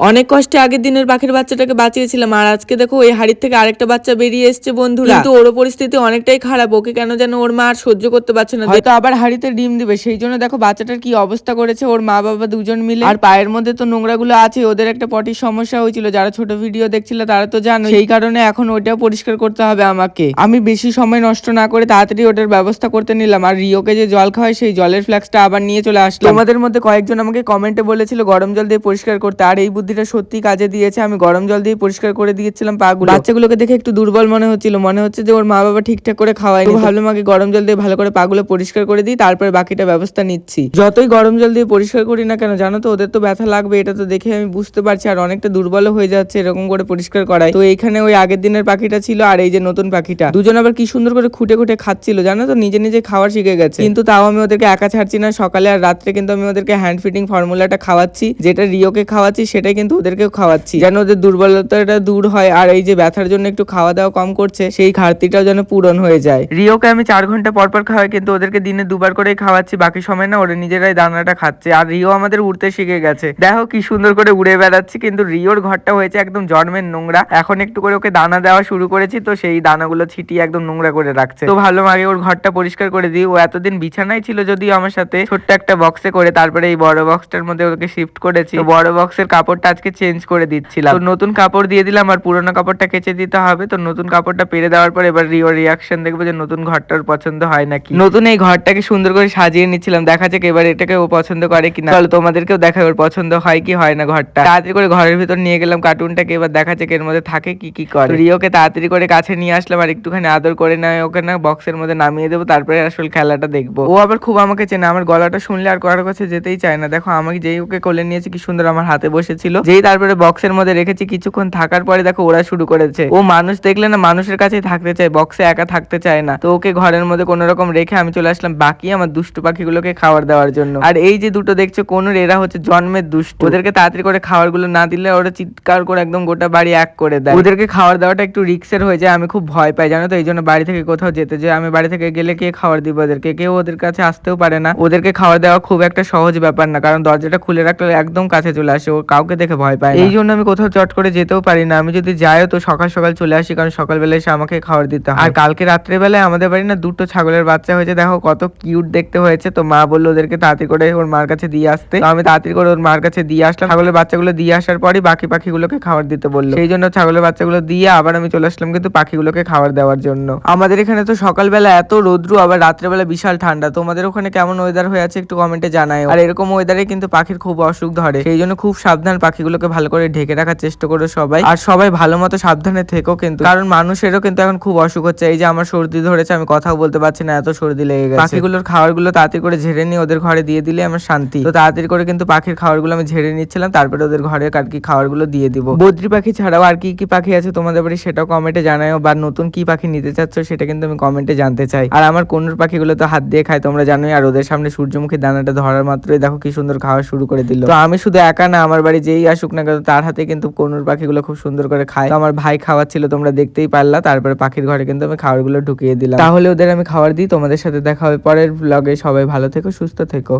অনেক কষ্টে আগের দিনের পাখির বাচ্চাটাকে বাঁচিয়েছিলাম। আর আজকে দেখো ওই হাড়ির থেকে আরেকটা বাচ্চা বেরিয়ে এসছে বন্ধুরা। কিন্তু ওর পরিস্থিতি অনেকটাই খারাপ। ওকে কেন যেন ওর মা আর সহ্য করতে পারছে না। হয়তো আবার হাড়িতে ডিম দিবে। সেই জন্য দেখো বাচ্চাটার কি অবস্থা করেছে ওর মা বাবা দুজন মিলে। আর পায়ের মধ্যে তো নোংরাগুলো আছে ওদের একটা পটির সমস্যা হয়েছিল। যারা ছোট ভিডিও দেখছিল তারা তো জানো সেই কারণে এখন ওইটাও পরিষ্কার করতে হবে আমাকে। আমি বেশি সময় নষ্ট না করে তাড়াতাড়ি ওটার ব্যবস্থা করতে নিলাম। আর রিওকে যে জল খাওয়ায় সেই জলের ফ্ল্যাক্সটা আবার নিয়ে চলে আসলাম। আমাদের মধ্যে কয়েকজন আমাকে কমেন্টে বলেছিল গরম জল দিয়ে পরিষ্কার করতে। আর এই বুদ্ধিটা সত্যি কাজে দিয়েছে। আমি গরম জল দিয়ে পরিষ্কার করে দিয়েছিলাম পাগুলো। বাচ্চাগুলোকে দেখে একটু দুর্বল মনে হচ্ছিল। মনে হচ্ছে যে ওর মা বাবা ঠিকঠাক করে খাওয়ায়নি। তো ভাবলাম আগে গরম জল দিয়ে ভালো করে পাগুলো পরিষ্কার করে দিই তারপরে বাকিটা ব্যবস্থা নিচ্ছি। যতই গরম জল দিয়ে পরিষ্কার করি না কেন জানো তো ওদের তো ব্যথা লাগবে এটা তো দেখে আমি বুঝতে পারছি। আর অনেকটা দুর্বল হয়ে যাচ্ছে এরকম করে পরিষ্কার করায়। তো এইখানে ওই আগের দিনের পাখিটা ছিল আর এই যে নতুন পাখিটা। দুজন আবার কি সুন্দর করে খুঁটে খুঁটে খাচ্ছিল জানো তো? নিজে নিজে খাওয়ার শিখে গেছে। কিন্তু তাও আমি ওদেরকে একা ছাড়ছি না। সকালে আর রাত্রে কিন্তু আমি ওদেরকে হ্যান্ড ফিটিং ফর্মুলাটা খাওয়াচ্ছি যেটা রিওকে খাওয়াচ্ছি সেটাই কিন্তু ওদেরকেও খাওয়াচ্ছি। যেন ওদের দুর্বলতাটা দূর হয় আর এই যে ব্যথার জন্য একটু খাওয়া দাওয়া কম করছে, সেই ঘাটতিটাও যেন পূরণ হয়ে যায়। রিওকে আমি চার ঘণ্টা পর পর খাওয়াই, কিন্তু ওদেরকে দিনে দুবার করেই খাওয়াচ্ছি, বাকি সময় না ওরা নিজেরাই দানাটা খাচ্ছে। আর রিও আমাদের উড়তে শিখে গেছে। দেখো কি সুন্দর করে উড়ে বেড়াচ্ছি, কিন্তু রিওর ঘরটা হয়েছে একদম জন্মের নোংরা। এখন একটু করে ওকে দানা দেওয়া শুরু করেছি, তো সেই দানাগুলো ছিটিয়ে একদম নোংরা করে রাখছে। তো ভালো আগে ওর ঘরটা পরিষ্কার করে দিই। ও এতদিন বিছানায় ছিল যদিও আমার সাথে, ছোট্ট একটা বক্সে করে, তারপরে এই বড় বক্সটার মধ্যে ওকে শিফট করেছি। বড় বক্সের কাপড়টা আজকে চেঞ্জ করে দিচ্ছিলাম। তো নতুন কাপড় দিয়ে দিলাম, আর পুরোনো কাপড়টা কেচে দিতে হবে। তো নতুন কাপড়টা পেরে দেওয়ার পর এবার রিও রিয়াকশন দেখব যে নতুন ঘরটার পছন্দ হয় নাকি। নতুন এই ঘরটাকে সুন্দর করে সাজিয়ে নিচ্ছিলাম। দেখা যাক এবার এটাকে ও পছন্দ করে কিনা। চলো তোমাদেরকেও দেখা ওর পছন্দ হয় কি হয় না ঘরটা। তাড়াতাড়ি করে ঘরের ভিতর নিয়ে গেলাম কার্টুনটাকে এবার দেখা যাক এর মধ্যে থাকে কি কি করে। রিওকে তাড়াতাড়ি করে কাছে নিয়ে আসলাম, আর একটুখানি আদর করে নেয় ওকে না। বক্সের মধ্যে নামিয়ে দেবো, তারপরে আসল খেলাটা দেখব। ও আবার খুব আমাকে চেনে। আমার গলাটা শুনলে আর কারোর কাছে যেতেই চায় না। দেখো, আমাকে যেই ওকে কোলে নিয়েছে, কি সুন্দর আমার হাতে বসেছিল। যেই তারপরে বক্সের মধ্যে রেখেছি, কিছুক্ষণ থাকার পরে দেখো ওরা শুরু করেছে। ও মানুষ দেখলে না মানুষের কাছেই থাকতে চায় বক্সে একা থাকতে চায় না। তো ওকে ঘরের মধ্যে কোনো রকম রেখে আমি চলে আসলাম বাকি আমার দুষ্টু পাখিগুলোকে খাবার দেওয়ার জন্য। আর এই যে দুটো দেখছ কোনুর এরা হচ্ছে জন্মের দুষ্টু। ওদেরকে তাড়াতাড়ি করে খাবারগুলো না দিলে ওরা চিৎকার করে একদম গোটা বাড়ি এক করে দেয়। ওদেরকে খাবার দেওয়াটা একটু রিক্সের হয়ে যায়, আমি খুব ভয় পাই, জানো তো? এই জন্য বাড়ি থেকে কোথাও যেতে যে আমি বাড়ি থেকে গেলে কে খাবার দিব ওদেরকে? কেউ ওদের কাছে আসতেও পারে না। ওদেরকে খাবার দেওয়া খুব একটা সহজ ব্যাপার না, কারণ দরজাটা খুলে রাখলে একদম কাছে চলে আসে। ও কাউকে দেখে ভয় পায় এই জন্য আমি কোথাও চট করে যেতেও পারি না। আমি যদি যাইও তো সকাল সকাল চলে আসি কারণ সকালবেলা এসে আমাকে খাবার দিতে হয়। আর কালকে রাত্রেবেলায় আমাদের বাড়ি না দুটো ছাগলের বাচ্চা হয়েছে। দেখো কত কিউট দেখতে হয়েছে। তো মা বলল ওদেরকে তাড়াতাড়ি করে ওর মার কাছে দিয়ে আসতে। তো আমি তাড়াতাড়ি করে ওর মার কাছে দিয়ে আসলাম। ছাগলের বাচ্চাগুলো দিয়ে আসার পরই বাকি পাখিগুলোকে খাবার দিতে বলল। সেই জন্য ছাগলের বাচ্চাগুলো দিয়ে আবার আমি চলে আসলাম কিন্তু পাখিগুলোকে খাবার দেওয়ার জন্য। আমাদের এখানে তো সকালবেলা এত রোদ্রু আবার রাত্রেবেলা বিশাল ঠান্ডা। তোমাদের ওখানে কেমন ওয়েদার হয়ে আছে একটু কমেন্টে জানাই আর এরকম ওয়েদারে কিন্তু পাখির খুব অসুখ ধরে। সেই জন্য খুব সাবধান পাখিগুলোকে ভালো করে ঢেকে রাখার চেষ্টা করো সবাই। আর সবাই ভালো মতো সাবধানে থেকো কিন্তু। কারণ মানুষেরও কিন্তু এখন খুব অসুখ হচ্ছে। এই যে আমার সর্দি ধরেছে, আমি কথাও বলতে পারছি না, এত সর্দি লেগে গেছে। পাখিগুলোর খাবারগুলো তাড়াতাড়ি করে ঝেড়ে নিয়ে ওদের ঘরে দিয়ে দিলে আমার শান্তি। তো তাড়াতাড়ি করে কিন্তু পাখির খাবারগুলো আমি ঝেড়ে নিচ্ছিলাম, তারপরে ওদের ঘরে আর কি খাবারগুলো দিয়ে দিব। বদ্রি পাখি ছাড়াও আর কি কি পাখি আছে তোমাদের বাড়ি সেটাও কমেন্টে জানাও বা নতুন কি পাখি নিতে চাচ্ছ সেটা কিন্তু আমি কমেন্টে জানতে চাই। আর আমার কোনোর পাখিগুলো তো হাত দিয়ে খায়, তোমরা জানোই, আর ওদের সামনে সূর্যমুখী দানাটা ধরার মাত্রই দেখো কি সুন্দর খাওয়া শুরু করে দিল। তো আমি শুধু একা না, আমার বাড়ি যেই আসুক না কেন, তার হাতে কিন্তু কনুর পাখিগুলো খুব সুন্দর করে খায়। আমার ভাই খাওয়াচ্ছিল, তোমরা দেখতেই পারলা, তারপরে পাখির ঘরে কিন্তু আমি খাবারগুলো ঢুকিয়ে দিলাম। তাহলে ওদের আমি খাবার দিই, তোমাদের সাথে দেখা হবে পরের ব্লগে সবাই ভালো থেকো, সুস্থ থেকো।